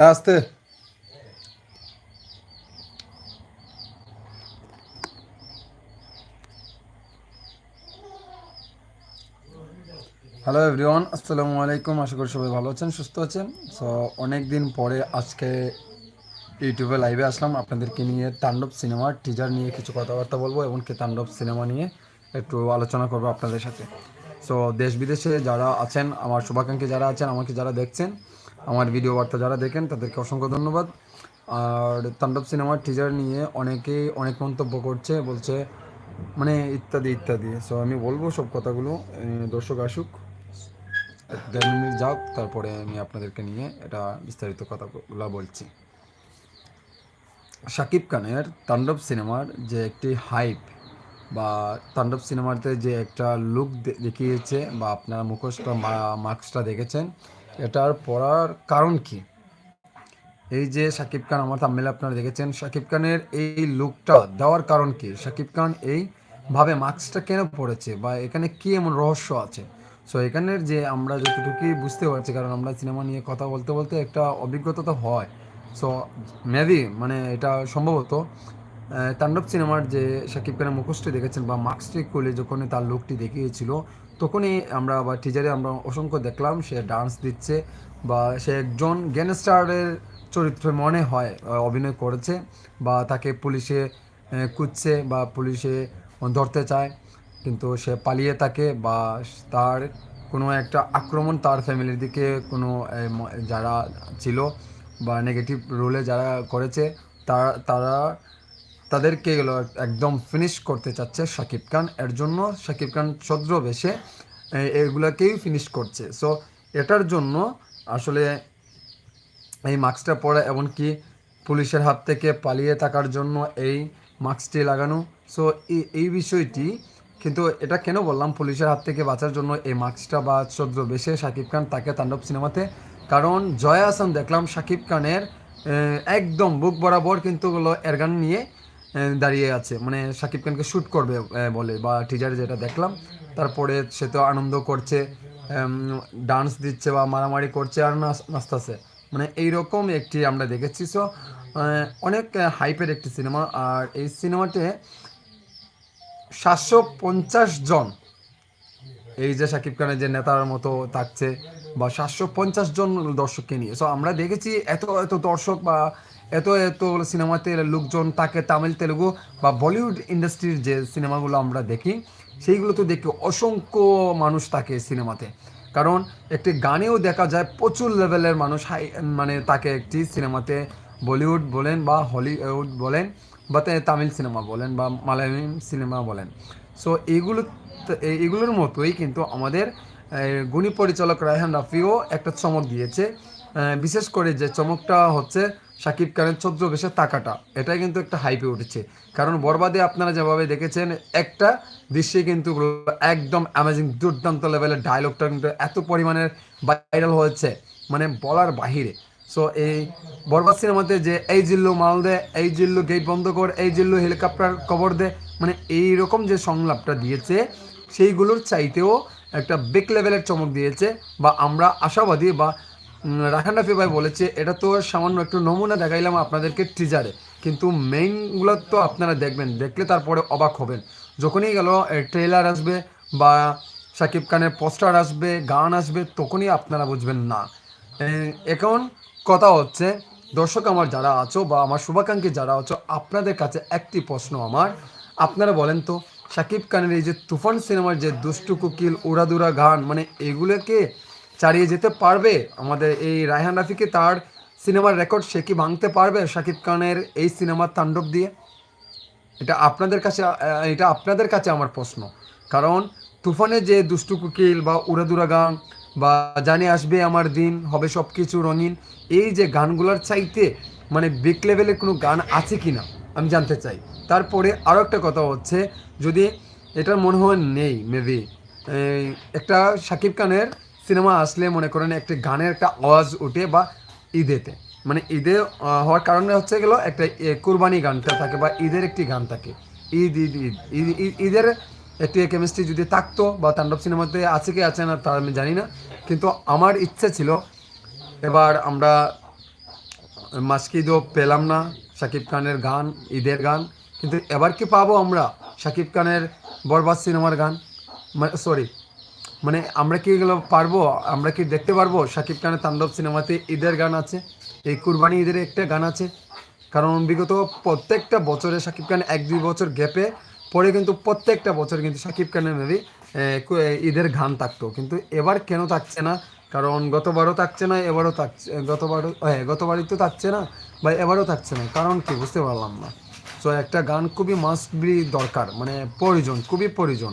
আসতে hello everyone আসসালামু আলাইকুম আশা করি সবাই ভালো আছেন সুস্থ আছেন সো অনেক দিন পরে আজকে ইউটিউবে লাইভে আসলাম আপনাদেরকে নিয়ে তাণ্ডব সিনেমার টিজার নিয়ে কিছু কথাবার্তা বলব এবং কি তাণ্ডব সিনেমা নিয়ে একটু আলোচনা করব আপনাদের সাথে সো দেশ বিদেশে যারা আছেন আমার শুভাকাঙ্ক্ষী যারা আছেন আমাকে যারা দেখছেন আমার ভিডিও বার্তা যারা দেখেন, তাদেরকে অসংখ্য ধন্যবাদ। আর তাণ্ডব সিনেমার টিজার নিয়ে অনেকেই অনেক মন্তব্য করছে, বলছে মানে ইত্যাদি ইত্যাদি। সো আমি বলব সব কথাগুলো দর্শক আসুক যাক, তারপরে আমি আপনাদেরকে নিয়ে এটা বিস্তারিত কথাগুলো বলছি। শাকিব খানের তাণ্ডব সিনেমার যে একটি হাইপ বা তাণ্ডব সিনেমাতে যে একটা লুক দেখিয়েছে বা আপনার মুখোশটা মাস্কটা দেখেছেন এটার পড়ার কারণ কি? এই যে শাকিব খান, আমার তামিলে আপনারা দেখেছেন শাকিব খানের এই লুকটা দেওয়ার কারণ কি? শাকিব খান এই ভাবে মাস্কটা কেন পড়েছে বা এখানে কি এমন রহস্য আছে? সো এখানের যে আমরা যতটুকু বুঝতে পারছি, কারণ আমরা সিনেমা নিয়ে কথা বলতে বলতে একটা অভিজ্ঞতা তো হয়। সো মেবি মানে এটা সম্ভবত তাণ্ডব সিনেমার যে শাকিব খানের মুখোশটি দেখেছেন বা মাস্কটি খুলে যখন তার লুকটি দেখিয়েছিল তখনই আমরা বা টিজারে আমরা অসংখ্য দেখলাম, সে ডান্স দিচ্ছে বা সে একজন গ্যাংস্টারের চরিত্রে মনে হয় অভিনয় করেছে বা তাকে পুলিশে খুঁজছে বা পুলিশে ধরতে চায়। কিন্তু সে পালিয়ে থাকে বা তার কোনো একটা আক্রমণ তার ফ্যামিলির দিকে কোনো যারা ছিল বা নেগেটিভ রোলে যারা করেছে, তারা তারা তাদেরকে এগুলো একদম ফিনিশ করতে চাচ্ছে শাকিব খান। এর জন্য শাকিব খান ছদ্রবেশে এ- এগুলাকেই ফিনিশ করছে। সো এটার জন্য আসলে এই মাস্কটা পরা এমনকি পুলিশের হাত থেকে পালিয়ে থাকার জন্য এই মাস্কটি লাগানো। সো এই বিষয়টি কিন্তু এটা কেন বললাম? পুলিশের হাত থেকে বাঁচার জন্য এই মাস্কটা বা চোদ্দ বেশে শাকিব খান তাকে তাণ্ডব সিনেমাতে। কারণ জয়া হাসান দেখলাম শাকিব খানের একদম বুক বরাবর কিন্তু হলো এরগান নিয়ে। আহ, দাঁড়িয়ে আছে। মানে শাকিব খানকে শ্যুট করবে বলে, বা টিজারে যেটা দেখলাম। তারপরে সে তো আনন্দ করছে ডান্স দিচ্ছে বা মারামারি করছে আর নাচ- নাচতেছে। মানে এইরকম একটি আমরা দেখেছি। সো অনেক হাইপের একটি সিনেমা আর এই সিনেমাতে সাতশো পঞ্চাশ জন, এই যে শাকিব খানের যে নেতার মতো থাকছে, বা সাতশো পঞ্চাশ জন দর্শককে নিয়ে। সো আমরা দেখেছি এত এত দর্শক বা এত এত সিনেমাতে লোকজন তাকে তামিল, তেলুগু বা বলিউড ইন্ডাস্ট্রির যে সিনেমাগুলো আমরা দেখি, সেইগুলো তো দেখি অসংখ্য মানুষ থাকে সিনেমাতে। কারণ একটি গানেও দেখা যায় প্রচুর লেভেলের মানুষ হাই মানে তাকে একটি সিনেমাতে বলিউড বলেন বা হলিউড বলেন বা তামিল সিনেমা বলেন বা মালায়ালাম সিনেমা বলেন। সো এইগুলো তো- এই- এগুলোর মতোই কিন্তু আমাদের গুণী পরিচালক রায়হান রাফিও একটা চমক দিয়েছে। বিশেষ করে যে চমকটা হচ্ছে শাকিব খানের চোদ্দ বেশে টাকাটা এটাই কিন্তু একটা হাইপে উঠেছে। কারণ বরবাদে আপনারা যেভাবে দেখেছেন, একটা দৃশ্যে কিন্তু একদম অ্যামেজিং দুর্দান্ত লেভেলের ডায়লগটা কিন্তু এত পরিমাণের ভাইরাল হয়েছে মানে বলার বাহিরে। সো এই বরবাদ সিনেমাতে যে, এই জিল্লু মাল দে, এই জিল্লু গেট বন্ধ কর, এই জিল্লু হেলিকপ্টার কবর দে মানে এই রকম যে সংলাপটা দিয়েছে, সেইগুলোর চাইতেও একটা বেক লেভেলের চমক দিয়েছে, বা আমরা আশাবাদী বা রাখান রাফি ভাই বলেছে, এটা তো সামান্য একটু নমুনা দেখাইলাম আপনাদেরকে টিজারে কিন্তু মেইনগুলো তো আপনারা দেখবেন, দেখলে তারপরে অবাক হবেন। যখনই গেল ট্রেলার আসবে বা শাকিব খানের পোস্টার আসবে, গান আসবে, তখনই আপনারা বুঝবেন না। এখন কথা হচ্ছে, দর্শক আমার যারা আছো বা আমার শুভাকাঙ্ক্ষী যারা আছো, আপনাদের কাছে একটি প্রশ্ন আমার। আপনারা বলেন তো শাকিব খানের এই যে তুফান সিনেমার যে দুষ্টু, কুকিল, উড়াদুরা গান মানে এগুলোকে চালিয়ে যেতে পারবে? আমাদের এই রায়হান রাফিকে তার সিনেমার রেকর্ড সে কি ভাঙতে পারবে শাকিব খানের এই সিনেমার তাণ্ডব দিয়ে? এটা আপনাদের কাছে এটা আপনাদের কাছে আমার প্রশ্ন। কারণ তুফানে যে দুষ্টু কুকিল বা উড়াদুরা গান বা জানে আসবে আমার দিন, হবে সব কিছু রঙিন, এই যে গানগুলোর চাইতে মানে বিগ লেভেলের কোনো গান আছে কি না আমি জানতে চাই। তারপরে আরও একটা কথা হচ্ছে, যদি এটার মনে হয় নেই মেবি একটা শাকিব খানের সিনেমা আসলে মনে করেন একটি গানের একটা আওয়াজ ওঠে বা ঈদেতে। মানে ঈদে হওয়ার কারণে হচ্ছে গেলো একটা কুরবানি গানটা থাকে বা ঈদের একটি গান থাকে। ঈদ ঈদ ঈদ, ঈদ- ঈদ- ঈদের একটি কেমিস্ট্রি যদি থাকতো বা তাণ্ডব সিনেমাতে আছে কি আছে না তা আমি জানি না। কিন্তু আমার ইচ্ছে ছিল, এবার আমরা মাসকে ঈদও পেলাম না শাকিব খানের গান, ঈদের গান। কিন্তু এবার কি পাবো আমরা শাকিব খানের বরবাদ সিনেমার গান? সরি মানে আমরা কি এগুলো পারব? আমরা কি দেখতে পারব? শাকিব খানের তাণ্ডব সিনেমাতে ঈদের গান আছে, এই কুরবানি ঈদের একটা গান আছে। কারণ বিগত প্রত্যেকটা বছরে শাকিব খান এক দুই বছর গ্যাপে, পরে কিন্তু প্রত্যেকটা বছর কিন্তু শাকিব খানের মেবি ঈদের গান থাকতো। কিন্তু এবার কেন থাকছে না? কারণ গতবারও থাকছে না, এবারও থাকছে, গতবারও হ্যাঁ গতবারই তো থাকছে না বা এবারও থাকছে না। কারণ কি বুঝতে পারলাম না। সো একটা গান খুবই মাস্ট বি দরকার মানে প্রয়োজন, খুবই প্রয়োজন।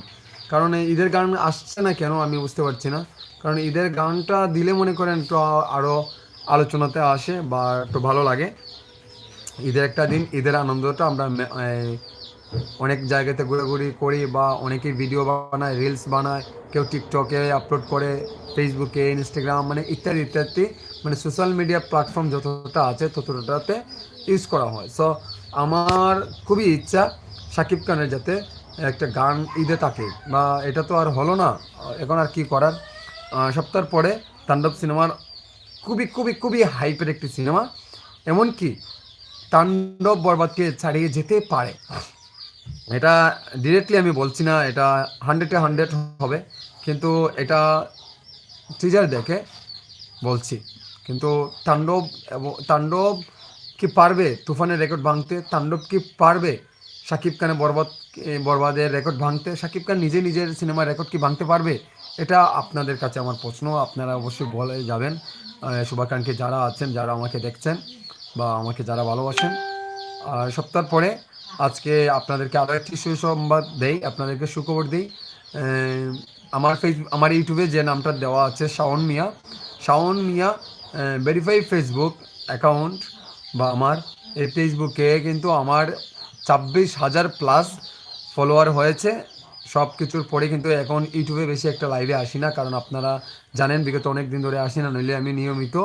কারণ ঈদের গান আসছে না কেন আমি বুঝতে পারছি না। কারণ ঈদের গানটা দিলে মনে করেন একটু আরও আলোচনাতে আসে বা একটু ভালো লাগে। ঈদের একটা দিন, ঈদের আনন্দটা আমরা অনেক জায়গাতে ঘোরাঘুরি করি বা অনেকেই ভিডিও বানায় রিলস বানায়, কেউ টিকটকে আপলোড করে ফেসবুকে ইনস্টাগ্রাম মানে ইত্যাদি ইত্যাদি। মানে সোশ্যাল মিডিয়া প্ল্যাটফর্ম যতটা আছে ততটাতে ইউজ করা হয়। সো আমার খুবই ইচ্ছা শাকিব খানের যাতে একটা গান ঈদে থাকে, বা এটা তো আর হলো না। এখন আর কি করার? সপ্তাহ পরে তাণ্ডব সিনেমার খুবই খুবই খুবই হাইপের একটি সিনেমা। এমনকি তাণ্ডব বরবাদকে ছাড়িয়ে যেতে পারে। এটা ডিরেক্টলি আমি বলছি না, এটা হান্ড্রেডে হান্ড্রেড হবে। কিন্তু এটা টিজার দেখে বলছি। কিন্তু তাণ্ডব এবং তাণ্ডব কি পারবে? তুফানের রেকর্ড ভাঙতে তাণ্ডব কি পারবে? সাকিব খানের বরবাদ বরবাদের রেকর্ড ভাঙতে শাকিব খান নিজে নিজের সিনেমার রেকর্ড কি ভাঙতে পারবে? এটা আপনাদের কাছে আমার প্রশ্ন। আপনারা অবশ্যই বলে যাবেন। শুভাকাঙ্ক্ষী যারা আছেন, যারা আমাকে দেখছেন বা আমাকে যারা ভালোবাসেন, আর সপ্তাহ পরে আজকে আপনাদেরকে আরও একটি সুসংবাদ দেই, আপনাদেরকে সুখবর দিই। আমার ফেস আমার ইউটিউবে যে নামটা দেওয়া আছে, Shaon Mia. Shaon Mia verify Facebook account বা আমার এই ফেসবুকে কিন্তু আমার ছাব্বিশ হাজার প্লাস ফলোয়ার হয়েছে সব কিছুর পরে কিন্তু এখন ইউটিউবে বেশি একটা লাইভে আসি না, কারণ আপনারা জানেন বিগত অনেক দিন ধরে আসি না, নইলে আমি নিয়মিত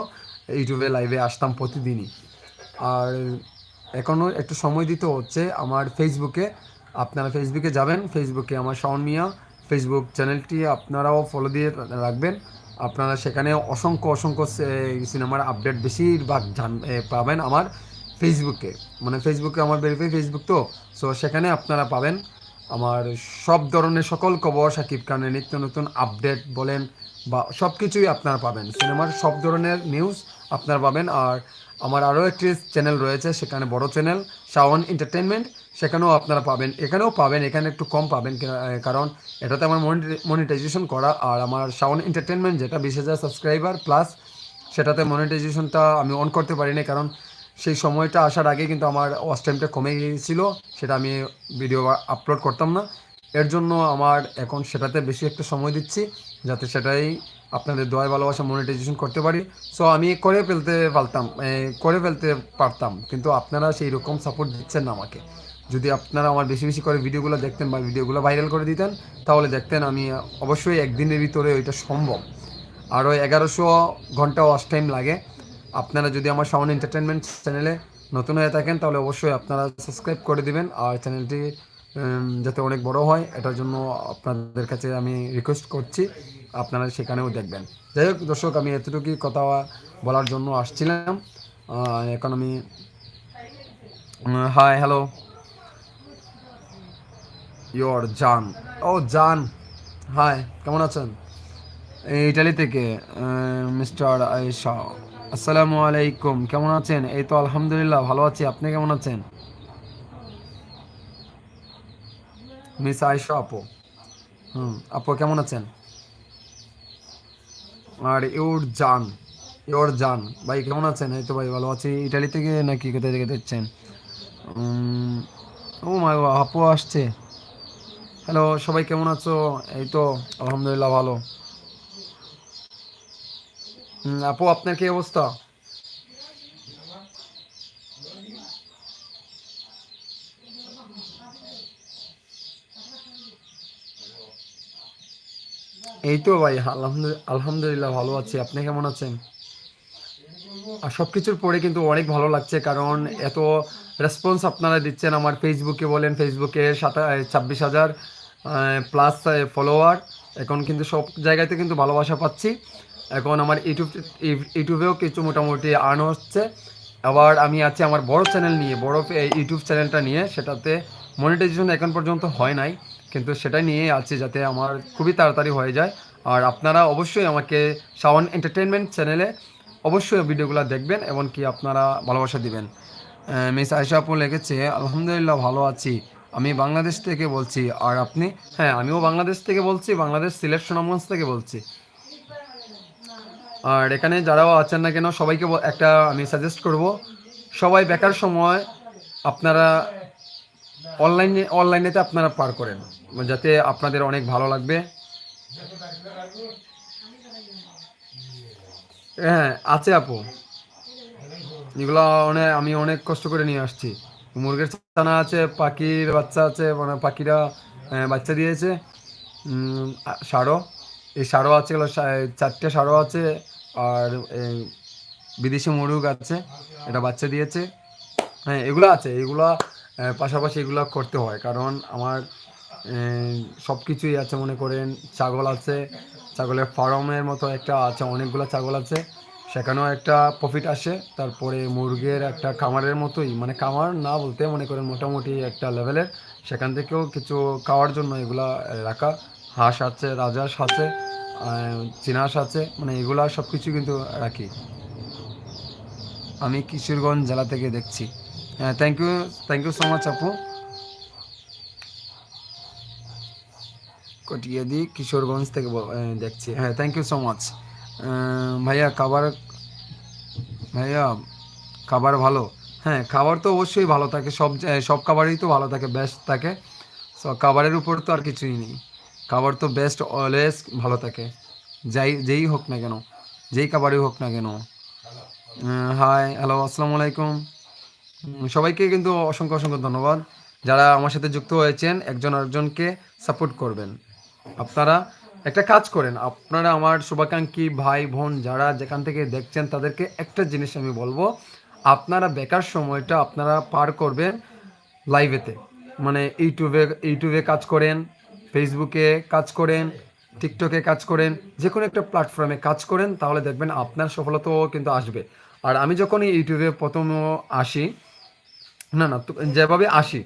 ইউটিউবে লাইভে আসতাম প্রতিদিনই। আর এখনও একটু সময় দিতে হচ্ছে আমার ফেসবুকে আপনারা ফেসবুকে যাবেন ফেসবুকে আমার শাওন মিয়া ফেসবুক চ্যানেলটি আপনারাও ফলো দিয়ে রাখবেন। আপনারা সেখানে অসংখ্য অসংখ্য সিনেমার আপডেট বেশিরভাগ জান পাবেন আমার ফেসবুকে মানে ফেসবুকে আমার ভেরিফাই ফেসবুক তো সো সেখানে আপনারা পাবেন। আমার সব ধরনের সকল খবর শাকিব খানের নিত্য নতুন আপডেট বলেন বা সব কিছুই আপনারা পাবেন। সিনেমার সব ধরনের নিউজ আপনারা পাবেন। আর আমার আরও একটি চ্যানেল রয়েছে, সেখানে বড় চ্যানেল শাওন এন্টারটেনমেন্ট সেখানেও আপনারা পাবেন, এখানেও পাবেন, এখানে একটু কম পাবেন কারণ এটাতে আমার মনিটাইজেশন করা। আর আমার শাওন এন্টারটেনমেন্ট যেটা বিশ সাবস্ক্রাইবার প্লাস সেটাতে মনিটাইজেশনটা আমি অন করতে পারিনি কারণ সেই সময়টা আসার আগে কিন্তু আমার ওয়াচ টাইমটা কমে গিয়েছিল, সেটা আমি ভিডিও আপলোড করতাম না। এর জন্য আমার এখন সেটাতে বেশি একটা সময় দিচ্ছি, যাতে সেটাই আপনাদের দোয়ায় ভালোবাসা মনিটাইজেশন করতে পারি। সো আমি করে ফেলতে পারতাম করে ফেলতে পারতাম, কিন্তু আপনারা সেই রকম সাপোর্ট দিচ্ছেন না আমাকে। যদি আপনারা আমার বেশি বেশি করে ভিডিওগুলো দেখতেন বা ভিডিওগুলো ভাইরাল করে দিতেন, তাহলে দেখতেন আমি অবশ্যই একদিনের ভিতরে ওইটা সম্ভব। আরও এগারোশো ঘণ্টা ওয়াচ টাইম লাগে। আপনারা যদি আমার সাউন্ড এন্টারটেনমেন্ট চ্যানেলে নতুন হয়ে থাকেন, তাহলে অবশ্যই আপনারা সাবস্ক্রাইব করে দিবেন। আর চ্যানেলটি যাতে অনেক বড় হয়, এটার জন্য আপনাদের কাছে আমি রিকোয়েস্ট করছি, আপনারা সেখানেও দেখবেন। যাই হোক, দর্শক, আমি এতটুকুই কথা বলার জন্য আসছিলাম। এখন আমি হাই হ্যালো ইয়োর জান ও জান হাই কেমন আছেন? ইটালি থেকে মিস্টার আয়েশা আসসালামু আলাইকুম, কেমন আছেন? এই তো আলহামদুলিল্লাহ, ভালো আছি। আপনি কেমন আছেন? মিস আয়েশা আপু। হুম, আপু কেমন আছেন? আর ইউর জান ইউর জান, ভাই কেমন আছেন? এই তো ভাই ভালো আছি। ইটালি থেকে নাকি কোথায় থেকে দেখছেন? ও মাই আপু আসছে। হ্যালো, সবাই কেমন আছো? এই তো আলহামদুলিল্লাহ ভালো। আপু, আপনার কি অবস্থা? এই তো ভাই আলহামদুলিল্লাহ ভালো আছি। আপনি কেমন আছেন? আর সব কিছুর পরে কিন্তু অনেক ভালো লাগছে, কারণ এত রেসপন্স আপনারা দিচ্ছেন আমার ফেসবুকে বলেন ফেসবুকে সাতা ছাব্বিশ হাজার প্লাস ফলোয়ার এখন কিন্তু সব জায়গাতে কিন্তু ভালোবাসা পাচ্ছি। এখন আমার ইউটিউব, ইউটিউবেও কিছু মোটামুটি আর্ন হচ্ছে। আবার আমি আছি আমার বড় চ্যানেল নিয়ে, বড় ইউটিউব চ্যানেলটা নিয়ে, সেটাতে মনিটাইজেশন এখন পর্যন্ত হয় নাই। কিন্তু সেটা নিয়ে আছে যাতে আমার খুবই তাড়াতাড়ি হয়ে যায়। আর আপনারা অবশ্যই আমাকে সাওয়ান এন্টারটেনমেন্ট চ্যানেলে অবশ্যই ভিডিওগুলো দেখবেন এবং কি আপনারা ভালোবাসা দিবেন। মিস আয়সা আপু লিখেছে, আলহামদুলিল্লাহ ভালো আছি। আমি বাংলাদেশ থেকে বলছি, আর আপনি? হ্যাঁ আমিও বাংলাদেশ থেকে বলছি, বাংলাদেশ সিলেট সুনামগঞ্জ থেকে বলছি। আর এখানে যারাও আছেন না কেন, সবাইকে একটা আমি সাজেস্ট করব। সবাই বেকার সময় আপনারা অনলাইনে অনলাইনেতে আপনারা পার করেন। যাতে আপনাদের অনেক ভালো লাগবে। হ্যাঁ আছে আপু। এগুলো অনেক আমি অনেক কষ্ট করে নিয়ে আসছি। মুরগের ছানা আছে, পাখির বাচ্চা আছে মানে পাখিরা বাচ্চা দিয়েছে। ষাঁড়ও এই ষাঁড়ও আছে চারটে ষাঁড়ও আছে। আর বিদেশি মুরগ আছে, এটা বাচ্চা দিয়েছে। হ্যাঁ এগুলো আছে, এগুলো পাশাপাশি এগুলো করতে হয়। কারণ আমার সব কিছুই আছে, মনে করেন, ছাগল আছে, ছাগলের ফার্মের মতো একটা আছে, অনেকগুলো ছাগল আছে। সেখানেও একটা প্রফিট আসে, তারপরে মুরগের একটা খামারের মতোই। মানে খামার না বলতে, মনে করেন, মোটামুটি একটা লেভেলের সেখান থেকেও কিছু খাওয়ার জন্য এগুলা রাখা। হাঁস আছে, রাজহাঁস আছে আহ, চীনা হাঁস আছে মানে এগুলা সব কিছু কিন্তু রাখি। আমি কিশোরগঞ্জ জেলা থেকে দেখছি। হ্যাঁ thank you thank you so much আপু। কটিয়াদি কিশোরগঞ্জ থেকে দেখছি। হ্যাঁ থ্যাংক ইউ সো মাচ ভাইয়া খাবার ভাইয়া খাবার ভালো? হ্যাঁ খাবার তো অবশ্যই ভালো থাকে। সব সব খাবারই তো ভালো থাকে বেস্ট থাকে। সো খাবারের উপর তো আর কিছুই নেই। খাবার তো বেস্ট অলওয়েজ ভালো থাকে। যাই, যেই হোক না কেন, যেই খাবারই হোক না কেন। হাই হ্যালো আসসালামু আলাইকুম। সবাইকে কিন্তু অসংখ্য অসংখ্য ধন্যবাদ। যারা আমার সাথে যুক্ত হয়েছেন, একজন আরেকজনকে সাপোর্ট করবেন। আপনারা একটা কাজ করেন, আপনারা আমার শুভাকাঙ্ক্ষী ভাই, বোন, যারা যেখান থেকে দেখছেন, তাদেরকে একটা জিনিস আমি বলব, আপনারা বেকার সময়টা আপনারা পার করবেন লাইভেতে মানে ইউটিউবে ইউটিউবে কাজ করেন ফেসবুকে কাজ করেন টিকটকে কাজ করেন যে কোনো একটা প্ল্যাটফর্মে কাজ করেন, তাহলে দেখবেন আপনার সফলতাও কিন্তু আসবে। আর আমি যখন ইউটিউবে প্রথম আসি, না না যেভাবে আসি,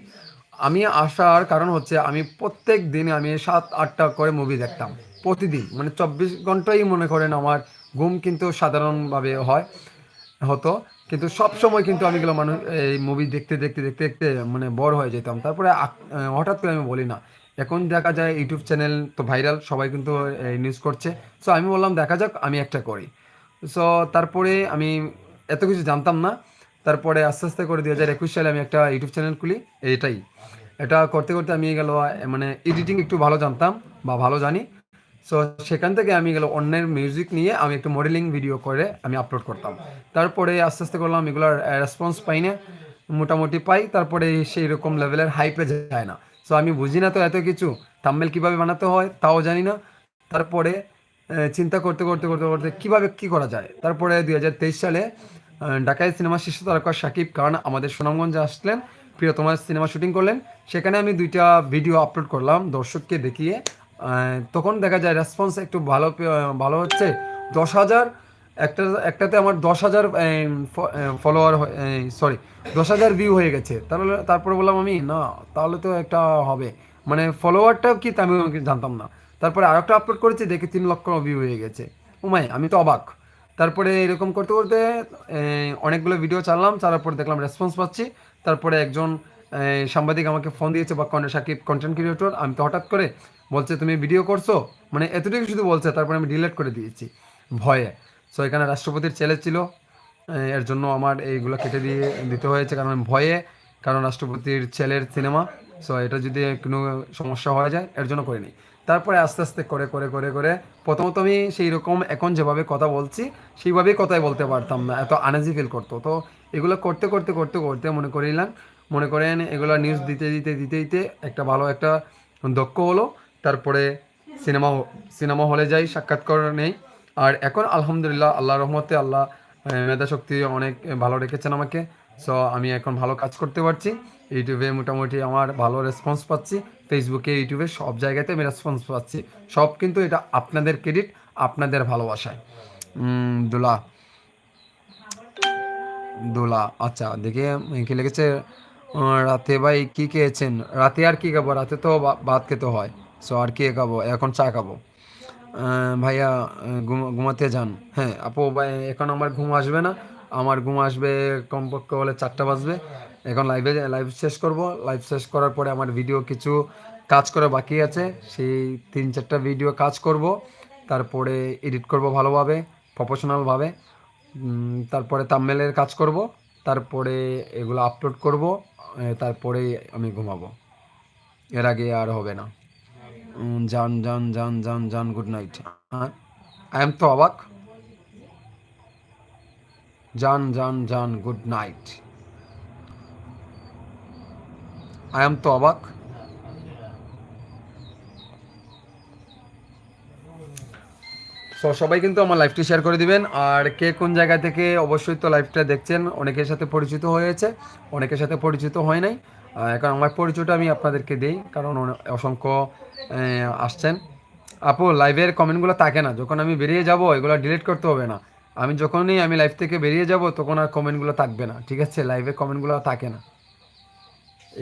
আমি আসার কারণ হচ্ছে আমি প্রত্যেক দিনে আমি সাত, আটটা করে মুভি দেখতাম। প্রতিদিন মানে চব্বিশ ঘন্টাই মনে করেন আমার ঘুম কিন্তু সাধারণভাবে হয়, হতো। কিন্তু সব সময় কিন্তু আমি গেলাম মানুষ, এই মুভি দেখতে দেখতে দেখতে দেখতে মানে বড় হয়ে যেতাম। তারপরে হঠাৎ করে আমি বলি না এখন দেখা যায় ইউটিউব চ্যানেল তো ভাইরাল, সবাই কিন্তু নিউজ করছে। সো আমি বললাম, দেখা যাক, আমি একটা করি। সো তারপরে আমি এত কিছু জানতাম না। তারপরে আস্তে আস্তে করে দু হাজার একুশ সালে আমি একটা ইউটিউব চ্যানেল খুলি, এটাই। এটা করতে করতে আমি গেল মানে এডিটিং একটু ভালো জানতাম বা ভালো জানি। সো সেখান থেকে আমি গেল অন্যের মিউজিক নিয়ে আমি একটু মডেলিং ভিডিও করে আমি আপলোড করতাম। তারপরে আস্তে আস্তে করলাম, এগুলোর রেসপন্স পাই না মোটামুটি পাই। তারপরে সেই রকম লেভেলের হাইপে যায় না। সো আমি বুঝি না তো এত কিছু। থাম্বেল কীভাবে বানাতে হয়, তাও জানি না। তারপরে চিন্তা করতে করতে করতে করতে কীভাবে কি করা যায়? তারপরে দুই হাজার তেইশ সালে ঢাকায় সিনেমা শীর্ষ তারকা সাকিব খান আমাদের সুনামগঞ্জে আসলেন। প্রিয়তমার সিনেমা শুটিং করলেন। সেখানে আমি দুইটা ভিডিও আপলোড করলাম দর্শককে দেখিয়ে। তখন দেখা যায় রেসপন্স একটু ভালো ভালো হচ্ছে। দশ হাজার একটা, একটাতে আমার দশ হাজার ফলোয়ার সরি দশ হাজার ভিউ হয়ে গেছে। তাহলে, তারপরে বললাম আমি, না, তাহলে তো একটা হবে। মানে ফলোয়ারটাও কি আমি জানতাম না। তারপরে আর একটা আপলোড করেছি, দেখি তিন লক্ষ ভিউ হয়ে গেছে। উমাই, আমি তো অবাক। তারপরে এরকম করতে করতে অনেকগুলো ভিডিও চালাম চালার পর দেখলাম রেসপন্স পাচ্ছি। তারপরে একজন সাংবাদিক আমাকে ফোন দিয়েছে, বা কন্টেন্ট সাকিব কন্টেন্ট ক্রিয়েটর আমি তো হঠাৎ করে বলছে, তুমি ভিডিও করছ? মানে এতটুকু শুধু বলছে, তারপরে আমি ডিলিট করে দিয়েছি ভয়ে। সো এখানে রাষ্ট্রপতির ছেলে ছিল এর জন্য আমার এইগুলো কেটে দিয়ে দিতে হয়েছে, কারণ ভয়ে, কারণ রাষ্ট্রপতির ছেলের সিনেমা। সো এটা যদি কোনো সমস্যা হয়ে যায়, এর জন্য করিনি। তারপরে আস্তে আস্তে করে করে করে করে, প্রথমত আমি সেই রকম এখন যেভাবে কথা বলছি, সেইভাবেই কথাই বলতে পারতাম না, এত আনাজি ফিল করতো। তো এগুলো করতে করতে করতে করতে মনে করিলাম, মনে করেন এগুলো নিউজ দিতে দিতে দিতে দিতে একটা ভালো একটা দক্ষ হলো। তারপরে সিনেমা সিনেমা হলে যাই, সাক্ষাৎকার নেই। আর এখন আলহামদুলিল্লাহ আল্লাহ রহমতে আল্লাহ মেধা শক্তি অনেক ভালো রেখেছেন আমাকে। সো আমি এখন ভালো কাজ করতে পারছি। ইউটিউবে মোটামুটি আমার ভালো রেসপন্স পাচ্ছি। ফেসবুকে ইউটিউবে সব জায়গাতে আমি রেসপন্স পাচ্ছি। সব কিন্তু এটা আপনাদের ক্রেডিট আপনাদের ভালোবাসায়। দুলা। দোলা আচ্ছা দেখে কি লেগেছে রাতে ভাই কি খেয়েছেন? রাতে আর কি খাব? রাতে তো ভাত খেতে হয়। সো আর কি খাব? এখন চা খাব। ভাইয়া ঘুমাতে যান। হ্যাঁ আপু, ভাই, এখন আমার ঘুম আসবে না। আমার ঘুম আসবে কমপক্ষে হলে চারটা বাজবে। এখন লাইভে লাইভ শেষ করব। লাইভ শেষ করার পরে আমার ভিডিও কিছু কাজ করা বাকি আছে। সেই তিন, চারটা ভিডিও কাজ করব। তারপরে এডিট করব ভালোভাবে প্রফেশনালভাবে তারপরে তাম্মেলের কাজ করব। তারপরে এগুলো আপলোড করব। তারপরে আমি ঘুমাবো। এর আগে আর হবে না। যান যান যান যান যান গুড নাইট আই এম তো অবাক যান যান যান গুড নাইট আই এম তো অবাক সো সবাই কিন্তু আমার লাইভটি শেয়ার করে দিবেন। আর কে কোন জায়গা থেকে অবশ্যই তো লাইভটা দেখছেন, অনেকের সাথে পরিচিত হয়েছে, অনেকের সাথে পরিচিত হয় নাই। এখন আমার পরিচয়টা আমি আপনাদেরকে দিই, কারণ অসংখ্য আসছেন। আপু লাইভের কমেন্টগুলো থাকে না, যখন আমি বেরিয়ে যাব, এগুলো ডিলিট করতে হবে না। আমি যখনই আমি লাইভ থেকে বেরিয়ে যাব, তখন আর কমেন্টগুলো থাকবে না, ঠিক আছে? লাইভে কমেন্টগুলো থাকে না।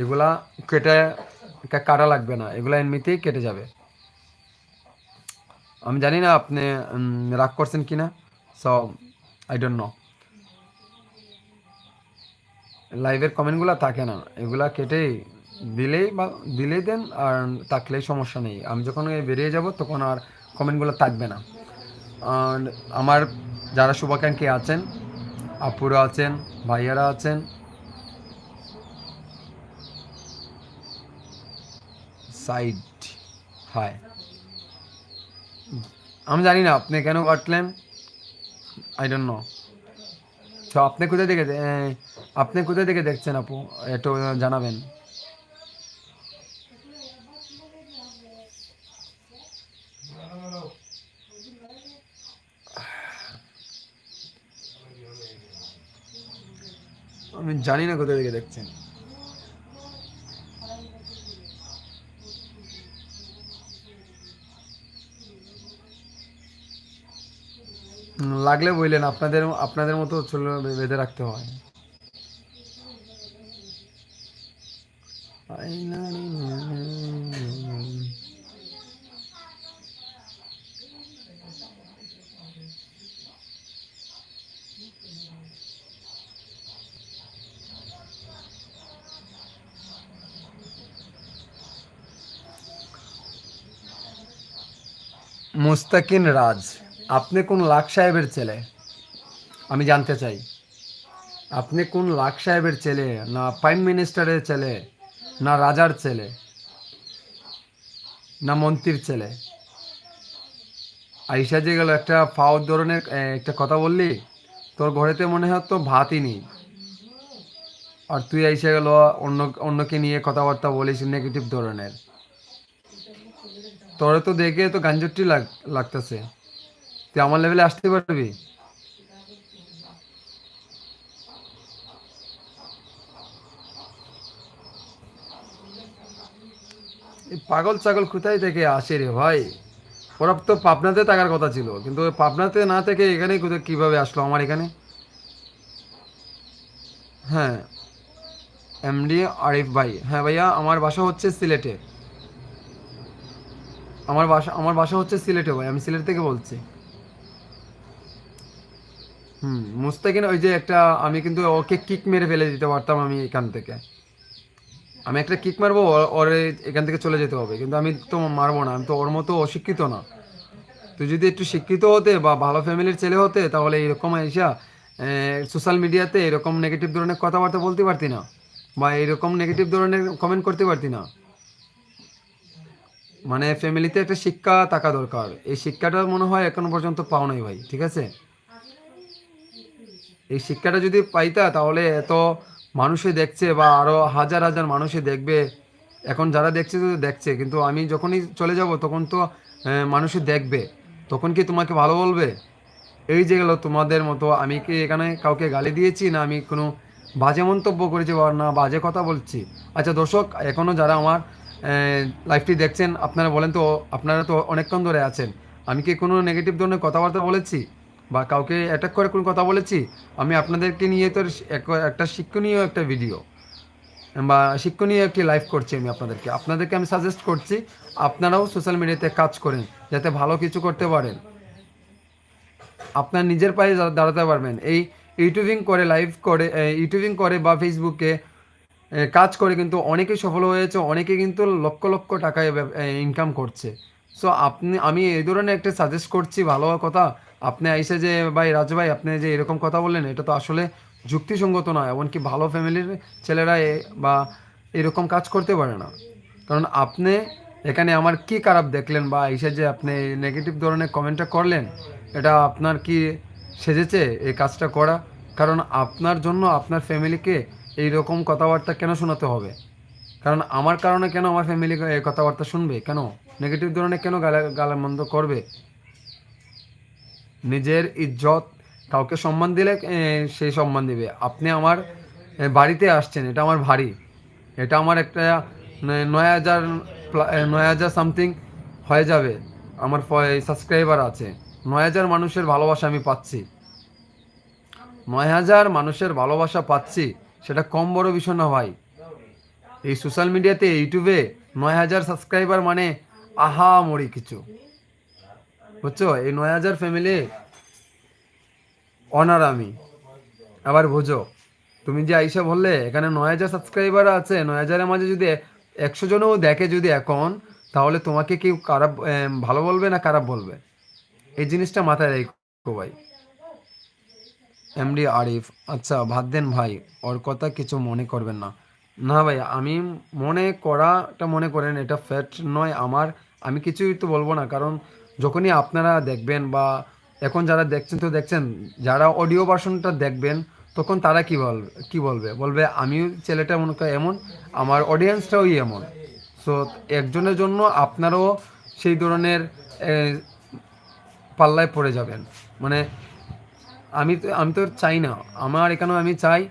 এগুলা কেটে কাটা লাগবে না, এগুলা এমনিতেই কেটে যাবে। আমি জানি না আপনি রাগ করছেন কি না সো আই ডোন্ট নো লাইভের কমেন্টগুলো থাকে না। এগুলা কেটেই দিলেই বা দিলেই দেন আর থাকলেই সমস্যা নেই। আমি যখন বেরিয়ে যাব তখন আর কমেন্টগুলো থাকবে না। আমার যারা শুভাকাঙ্ক্ষী আছেন আপুরা আছেন ভাইয়ারা আছেন সাইড হায় আমি জানি না আপনি কেন কাটলেন। আই ডোন্ট নো তো আপনি কোথায় থেকে দে- এ, আপনি কোথায় থেকে দেখছেন আপু? একটু জানাবেন। আমি জানি না কোথায় থেকে দেখছেন। লাগলে বললেন, আপনাদের আপনাদের মতো চলে বেঁধে রাখতে হয় আই না নি না না। মুস্তাকিন রাজ, আপনি কোন লাখ সাহেবের ছেলে? আমি জানতে চাই, আপনি কোন লাখ সাহেবের ছেলে, না প্রাইম মিনিস্টারের ছেলে, না রাজার ছেলে, না মন্ত্রীর ছেলে? আইসা যে গেল একটা ফাও ধরনের একটা কথা বললি, তোর ঘরেতে মনে হয় তো ভাতই নেই। আর তুই আইসা গেল অন্য, অন্যকে নিয়ে কথাবার্তা বলিস নেগেটিভ ধরনের। তোরে তো দেখে তো গাঞ্জট্টি লাগ লাগতেছে। তুই আমার লেভেলে আসতে পারবি? পাগল ছাগল কোথায় থেকে আসে রে ভাই? ওরা তো পাবনাতে থাকার কথা ছিল, কিন্তু পাবনাতে না থেকে এখানে কীভাবে আসলো আমার এখানে? হ্যাঁ এমডি আরিফ ভাই। হ্যাঁ ভাইয়া, আমার বাসা হচ্ছে সিলেটে। আমার বাসা আমার বাসা হচ্ছে সিলেটে ভাই, আমি সিলেট থেকে বলছি। হুম, মুস্তাকিন ওই যে একটা, আমি কিন্তু ওকে কিক মেরে ফেলে দিতে পারতাম আমি এখান থেকে। আমি একটা কিক মারবো ওর এখান থেকে চলে যেতে হবে, কিন্তু আমি তো মারবো না, আমি তো ওর মতো অশিক্ষিত না। তুই যদি একটু শিক্ষিত হতে বা ভালো ফ্যামিলির ছেলে হতে, তাহলে এরকম আইসা সোশ্যাল মিডিয়াতে এরকম নেগেটিভ ধরনের কথাবার্তা বলতে পারতি না, বা এরকম নেগেটিভ ধরনের কমেন্ট করতে পারতি না। মানে ফ্যামিলিতে একটা শিক্ষা থাকা দরকার। এই শিক্ষাটা মনে হয় এখনও পর্যন্ত পাও নাই ভাই, ঠিক আছে? এই শিক্ষাটা যদি পাইতা তাহলে এত মানুষে দেখছে বা আরও হাজার হাজার মানুষে দেখবে। এখন যারা দেখছে তো দেখছে, কিন্তু আমি যখনই চলে যাব তখন তো মানুষে দেখবে। তখন কি তোমাকে ভালো বলবে? এই যে গেল তোমাদের মতো, আমি কি এখানে কাউকে গালি দিয়েছি না আমি কোনো বাজে মন্তব্য করেছি বা না বাজে কথা বলছি? আচ্ছা দর্শক এখনও যারা আমার লাইভটি দেখছেন, আপনারা বলেন তো, আপনারা তো অনেকক্ষণ ধরে আছেন। আমি কি কোনো নেগেটিভ ধরনের কথাবার্তা বলেছি? বা কাউকে অ্যাটাক করে কোনো কথা বলেছি? আমি আপনাদেরকে নিয়ে তো এক- একটা শিক্ষণীয় একটা ভিডিও বা শিক্ষণীয় একটি লাইভ করছি আমি আপনাদেরকে। আপনাদেরকে আমি সাজেস্ট করছি, আপনারাও সোশ্যাল মিডিয়াতে কাজ করেন, যাতে ভালো কিছু করতে পারেন। আপনার নিজের পায়ে দাঁড়াতে পারবেন। এই ইউটিউবিং করে লাইভ করে ইউটিউবিং করে বা ফেসবুকে কাজ করে কিন্তু অনেকেই সফল হয়েছে অনেকে কিন্তু লক্ষ লক্ষ টাকায় ইনকাম করছে। সো আপনি, আমি এই ধরনের একটা সাজেস্ট করছি ভালো কথা। আপনি আইসে যে, ভাই রাজু ভাই, আপনি যে এরকম কথা বললেন, এটা তো আসলে যুক্তিসঙ্গত নয়, এমনকি ভালো ফ্যামিলির ছেলেরা বা এরকম কাজ করতে পারে না। কারণ আপনি এখানে আমার কি খারাপ দেখলেন বা এসে যে আপনি নেগেটিভ ধরনের কমেন্টটা করলেন, এটা আপনার কি সেজেছে এই কাজটা করা? কারণ আপনার জন্য, আপনার ফ্যামিলিকে এই রকম কথাবার্তা কেন শোনাতে হবে? কারণ আমার কারণে কেন আমার ফ্যামিলি কথাবার্তা শুনবে? কেন? নেগেটিভ ধরনের কেন গালা, গালামন্দ করবে? নিজের ইজ্জত কাউকে সম্মান দিলে সেই সম্মান দিবে। আপনি আমার বাড়িতে আসছেন, এটা আমার ভারী। এটা আমার একটা নয় হাজার নয় হাজার সামথিং হয়ে যাবে। আমার সাবস্ক্রাইবার আছে। নয় হাজার মানুষের ভালোবাসা আমি পাচ্ছি। নয় হাজার মানুষের ভালোবাসা পাচ্ছি। সেটা কম বড় বিষয় না ভাই? এই সোশ্যাল মিডিয়াতে ইউটিউবে নয় হাজার সাবস্ক্রাইবার মানে আহা মরি কিছু। বুঝছ? এই নয় হাজার ফ্যামিলি অনার আমি আবার বোঝো, তুমি যে আইসা বললে, এখানে নয় হাজার সাবস্ক্রাইবার আছে, নয় হাজারের মাঝে যদি একশো জনও দেখে যদি এখন, তাহলে তোমাকে কেউ খারাপ ভালো বলবে না খারাপ বলবে? এই জিনিসটা মাথায় রেখো ভাই। এমডি আরিফ আচ্ছা ভাত দেন ভাই, ওর কথা কিছু মনে করবেন না। না ভাই, আমি মনে করাটা মনে করেন, এটা ফ্যাট নয় আমার। আমি কিছুই তো বলব না, কারণ যখনই আপনারা দেখবেন বা এখন যারা দেখছেন তো দেখছেন, যারা অডিও ভার্সনটা দেখবেন, তখন তারা কি বলবে কি বলবে? বলবে আমিও ছেলেটা মনে করি এমন, আমার অডিয়েন্সটাও এমন। সো একজনের জন্য আপনারাও সেই ধরনের পাল্লায় পড়ে যাবেন। মানে আমি তো আমি তো চাই না। আমার এখানেও আমি চাই,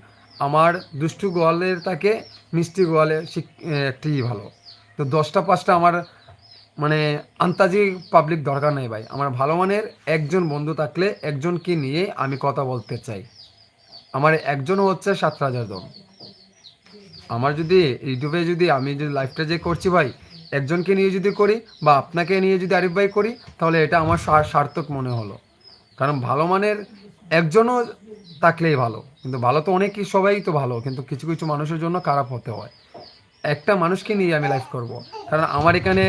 আমার দুষ্টু গোয়ালের তাকে মিষ্টি গোয়ালে একটি ভালো। তো দশটা, পাঁচটা আমার মানে আন্তাজি পাবলিক দরকার নেই ভাই। আমার ভালো মানের একজন বন্ধু থাকলে একজনকে নিয়ে আমি কথা বলতে চাই। আমার একজন হচ্ছে সাত হাজার জন। আমার যদি ইউটিউবে যদি আমি যদি লাইভটা যে করছি ভাই, একজনকে নিয়ে যদি করি বা আপনাকে নিয়ে যদি আরিফ ভাই করি, তাহলে এটা আমার সার্থক মনে হলো। কারণ ভালো মানের একজনও থাকলেই ভালো। কিন্তু ভালো তো অনেকই সবাই তো ভালো, কিন্তু কিছু কিছু মানুষের জন্য খারাপ হতে হয়। একটা মানুষকে নিয়ে আমি লাইভ করব। কারণ আমার এখানে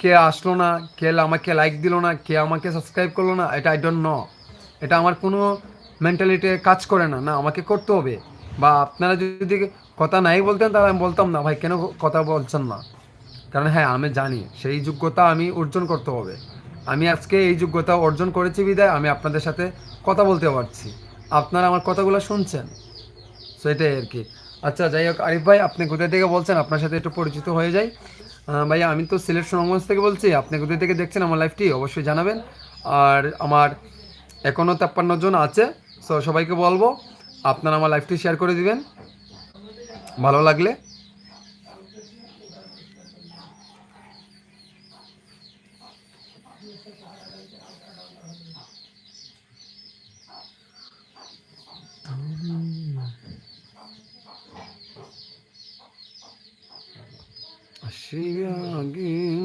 কে আসলো না, কে আমাকে লাইক দিল না, কে আমাকে সাবস্ক্রাইব করল না, এটা আই ডোন্ট নো এটা আমার কোনো মেন্টালিটি কাজ করে না না, আমাকে করতে হবে। বা আপনারা যদি কথা নাই বলতেন, তাহলে আমি বলতাম না, ভাই, কেন কথা বলছেন না? কারণ হ্যাঁ আমি জানি, সেই যোগ্যতা আমি অর্জন করতে হবে। আমি আজকে এই যোগ্যতা অর্জন করেছি বিদায়, আমি আপনাদের সাথে কথা বলতে পারছি। আপনারা আমার কথাগুলো শুনছেন? সো এটাই আর কি। আচ্ছা যাই হোক, আরিফ ভাই, আপনি কোথায় থেকে বলছেন? আপনার সাথে একটু পরিচিত হয়ে যাই। ভাইয়া আমি তো সিলেট সুনামগঞ্জ থেকে বলছি। আপনি কোথায় থেকে দেখছেন আমার লাইফটি অবশ্যই জানাবেন। আর আমার এখনও তেপ্পান্ন জন আছে। সো সবাইকে বলব, আপনারা আমার লাইফটি শেয়ার করে দিবেন। ভালো লাগলে। Siyagin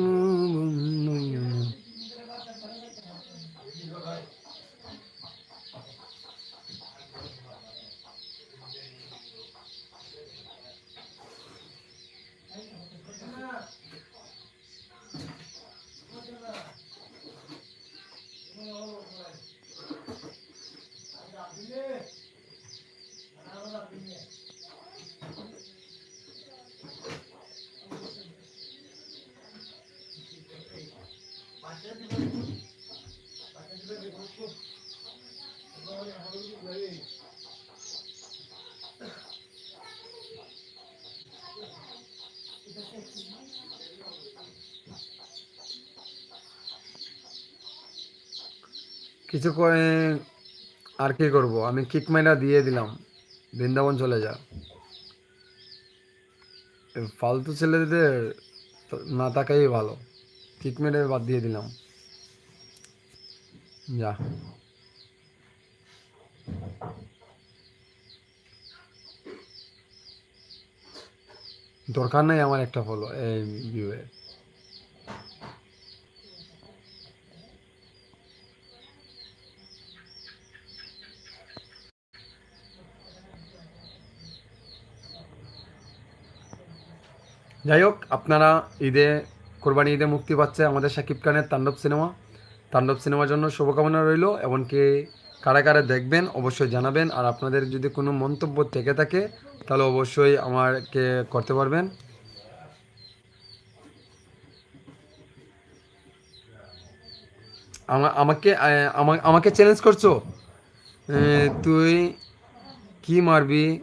কিছু করে আর কি করব? আমি কিক মাইনা দিয়ে দিলাম। বৃন্দাবন চলে যা। ফালতু ছেলেদের না থাকাই ভালো। কিক বাদ দিয়ে দিলাম। যা। দরকার নেই আমার একটা ফলো এই ভিউয়ের যাই হোক, আপনারা ঈদে কোরবানি ঈদে মুক্তি পাচ্ছে আমাদের শাকিব খানের তাণ্ডব সিনেমা। তাণ্ডব সিনেমার জন্য শুভকামনা রইল, এমনকি কারা কারা দেখবেন অবশ্যই জানাবেন। আর আপনাদের যদি কোনো মন্তব্য থেকে থাকে, তাহলে অবশ্যই আমাকে করতে পারবেন। আমা- আমাকে আমা- আমাকে চ্যালেঞ্জ করছ? তুই কি মারবি?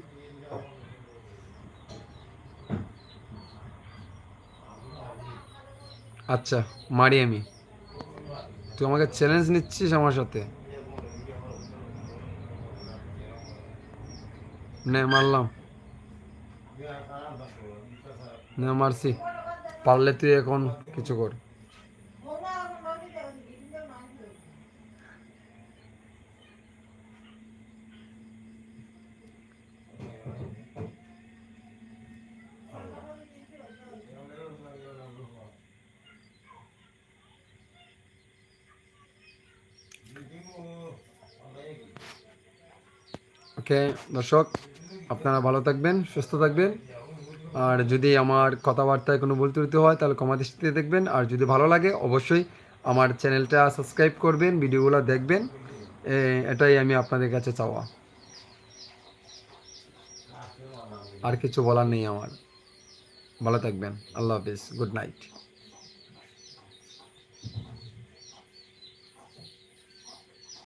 আচ্ছা মারি আমি। তুই আমাকে চ্যালেঞ্জ নিচ্ছিস আমার সাথে? নে, মারলাম। না, মারছি। পারলে তুই এখন কিছু কর। ওকে, দর্শক, আপনারা ভালো থাকবেন, সুস্থ থাকবেন। আর যদি আমার কথাবার্তায় কোনো ভুল ত্রুটি হয়, তাহলে কমা দৃষ্টিতে দেখবেন। আর যদি ভালো লাগে, অবশ্যই আমার চ্যানেলটা সাবস্ক্রাইব করবেন, ভিডিওগুলো দেখবেন। এটাই আমি আপনাদের কাছে চাওয়া। আর কিছু বলার নেই আমার। ভালো থাকবেন। আল্লাহ হাফিজ। Good night.